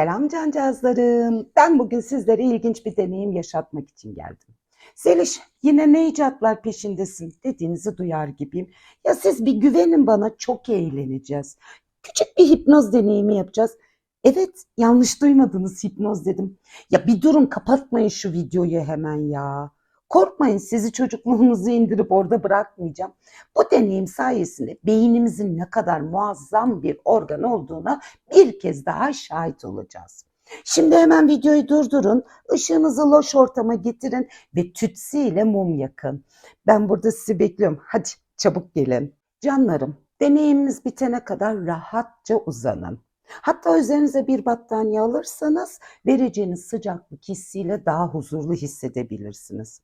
Selam cancağızlarım. Ben bugün sizlere ilginç bir deneyim yaşatmak için geldim. Zeliş yine ne icatlar peşindesin dediğinizi duyar gibiyim. Ya siz bir güvenin bana çok eğleneceğiz. Küçük bir hipnoz deneyimi yapacağız. Evet yanlış duymadınız hipnoz dedim. Ya bir durun kapatmayın şu videoyu hemen ya. Korkmayın sizi çocukluğunuzu indirip orada bırakmayacağım. Bu deneyim sayesinde beynimizin ne kadar muazzam bir organ olduğuna bir kez daha şahit olacağız. Şimdi hemen videoyu durdurun, ışığınızı loş ortama getirin ve tütsüyle mum yakın. Ben burada sizi bekliyorum. Hadi çabuk gelin. Canlarım, deneyimimiz bitene kadar rahatça uzanın. Hatta üzerinize bir battaniye alırsanız vereceğiniz sıcaklık hissiyle daha huzurlu hissedebilirsiniz.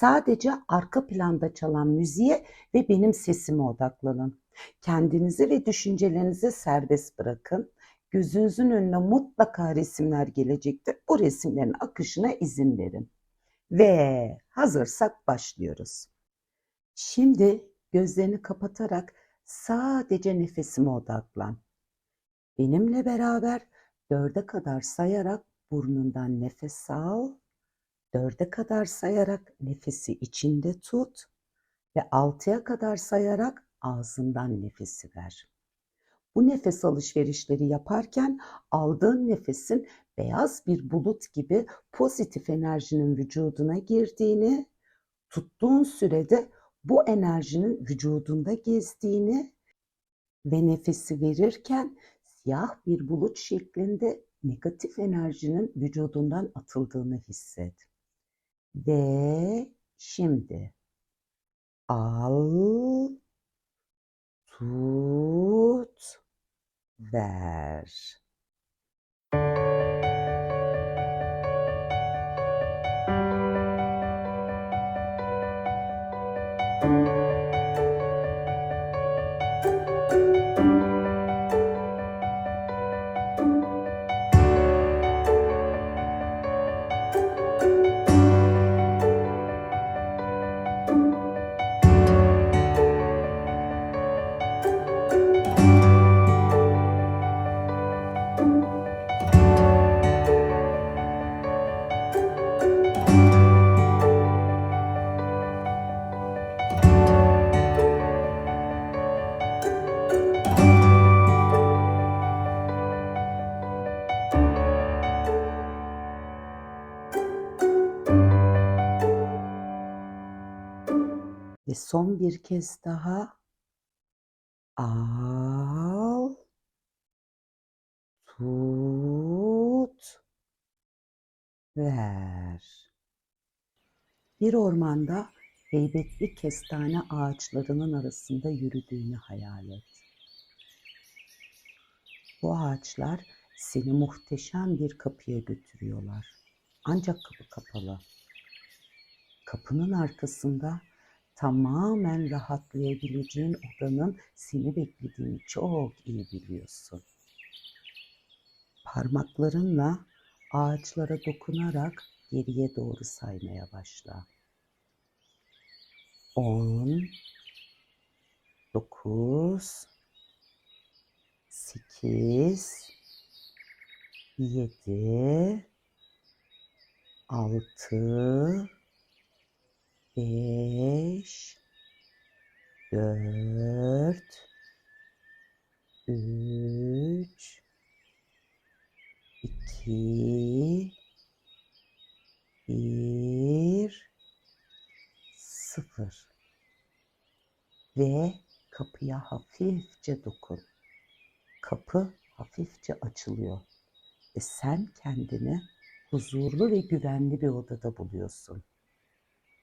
Sadece arka planda çalan müziğe ve benim sesime odaklanın. Kendinizi ve düşüncelerinizi serbest bırakın. Gözünüzün önüne mutlaka resimler gelecektir. Bu resimlerin akışına izin verin. Ve hazırsak başlıyoruz. Şimdi gözlerini kapatarak sadece nefesime odaklan. Benimle beraber dörde kadar sayarak burnundan nefes al. Dörde kadar sayarak nefesi içinde tut ve altıya kadar sayarak ağzından nefesi ver. Bu nefes alışverişleri yaparken aldığın nefesin beyaz bir bulut gibi pozitif enerjinin vücuduna girdiğini, tuttuğun sürede bu enerjinin vücudunda gezdiğini ve nefesi verirken siyah bir bulut şeklinde negatif enerjinin vücudundan atıldığını hisset. Ve şimdi al, tut, ver. Ve son bir kez daha al, tut, ver. Bir ormanda heybetli kestane ağaçlarının arasında yürüdüğünü hayal et. Bu ağaçlar seni muhteşem bir kapıya götürüyorlar. Ancak kapı kapalı. Kapının arkasında tamamen rahatlayabileceğin odanın seni beklediğini çok iyi biliyorsun. Parmaklarınla ağaçlara dokunarak geriye doğru saymaya başla. 10 9 8 7 6 5 4 3 2 1 0 ve kapıya hafifçe dokun. Kapı hafifçe açılıyor ve sen kendini huzurlu ve güvenli bir odada buluyorsun.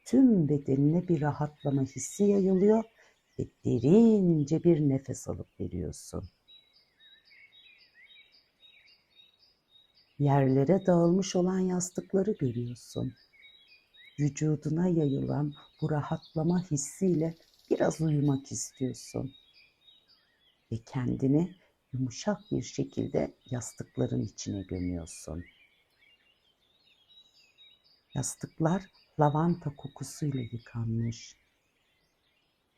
Tüm bedenine bir rahatlama hissi yayılıyor ve derince bir nefes alıp veriyorsun. Yerlere dağılmış olan yastıkları görüyorsun. Vücuduna yayılan bu rahatlama hissiyle biraz uyumak istiyorsun. Ve kendini yumuşak bir şekilde yastıkların içine gömüyorsun. Yastıklar lavanta kokusuyla yıkanmış.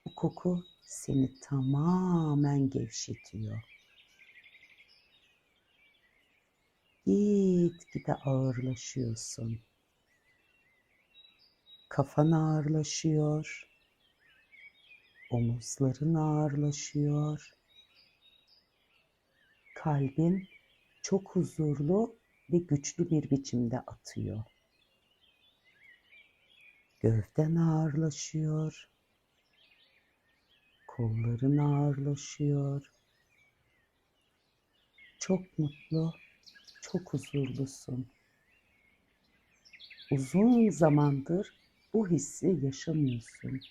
Bu koku seni tamamen gevşetiyor. gitgide ağırlaşıyorsun. Kafan ağırlaşıyor. Omuzların ağırlaşıyor. Kalbin çok huzurlu ve güçlü bir biçimde atıyor. Gövden ağırlaşıyor. Kolların ağırlaşıyor. Çok mutlu, çok huzurlusun. Uzun zamandır bu hissi yaşamıyorsun.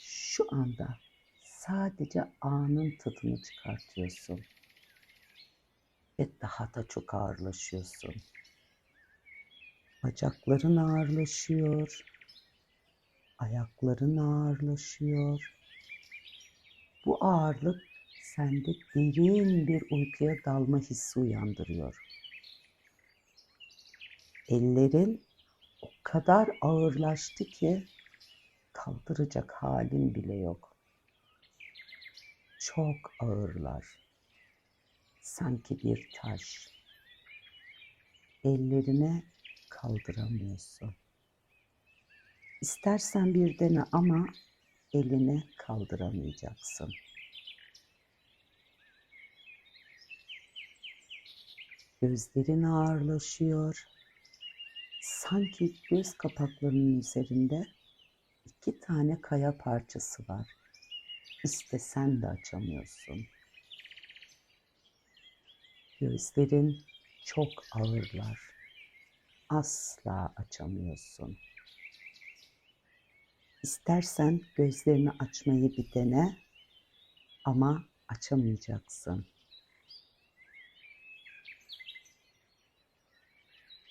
Şu anda sadece anın tadını çıkartıyorsun. Ve daha da çok ağırlaşıyorsun. Bacakların ağırlaşıyor. Ayakların ağırlaşıyor. Bu ağırlık sende derin bir uykuya dalma hissi uyandırıyor. Ellerin o kadar ağırlaştı ki kaldıracak halin bile yok. Çok ağırlar. Sanki bir taş. Ellerine kaldıramıyorsun. İstersen bir dene ama elini kaldıramayacaksın. Gözlerin ağırlaşıyor. Sanki göz kapaklarının üzerinde iki tane kaya parçası var. İstesen de açamıyorsun. Gözlerin çok ağırlar. Asla açamıyorsun. İstersen gözlerini açmayı bir dene ama açamayacaksın.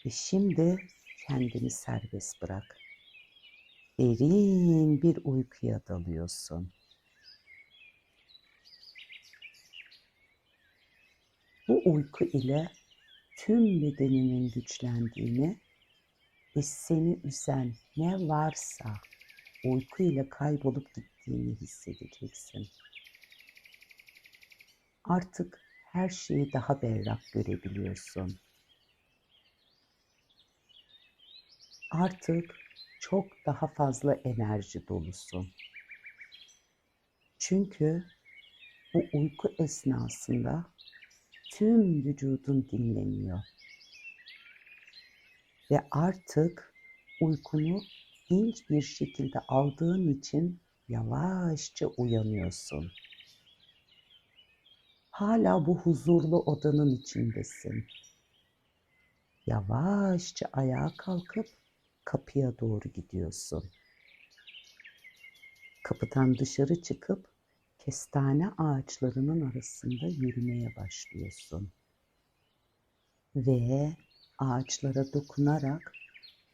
Ve şimdi kendini serbest bırak. Derin bir uykuya dalıyorsun. Bu uyku ile tüm bedeninin güçlendiğini ve seni üzen ne varsa uyku ile kaybolup gittiğini hissedeceksin. Artık her şeyi daha berrak görebiliyorsun. Artık çok daha fazla enerji dolusun. Çünkü bu uyku esnasında tüm vücudun dinleniyor. Ve artık uykunu dinç bir şekilde aldığın için yavaşça uyanıyorsun. Hala bu huzurlu odanın içindesin. Yavaşça ayağa kalkıp kapıya doğru gidiyorsun. Kapıdan dışarı çıkıp kestane ağaçlarının arasında yürümeye başlıyorsun. Ve ağaçlara dokunarak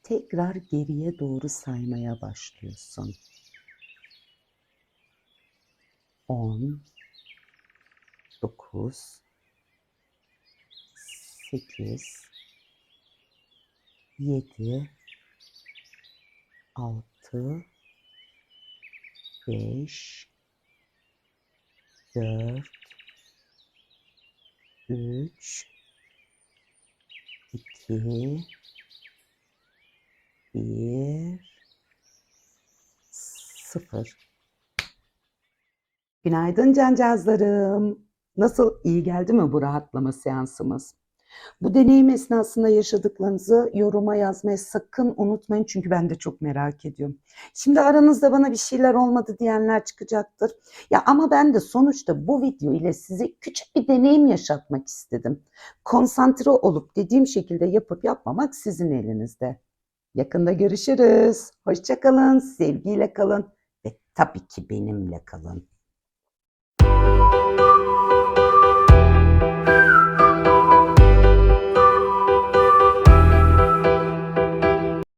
tekrar geriye doğru saymaya başlıyorsun. 10 9 8 7 6 5 4 3 2 1 0 Günaydın cancağızlarım. Nasıl iyi geldi mi bu rahatlama seansımız? Bu deneyim esnasında yaşadıklarınızı yoruma yazmayı sakın unutmayın çünkü ben de çok merak ediyorum. Şimdi aranızda bana bir şeyler olmadı diyenler çıkacaktır. Ya ama ben de sonuçta bu video ile size küçük bir deneyim yaşatmak istedim. Konsantre olup dediğim şekilde yapıp yapmamak sizin elinizde. Yakında görüşürüz. Hoşçakalın, sevgiyle kalın ve tabii ki benimle kalın.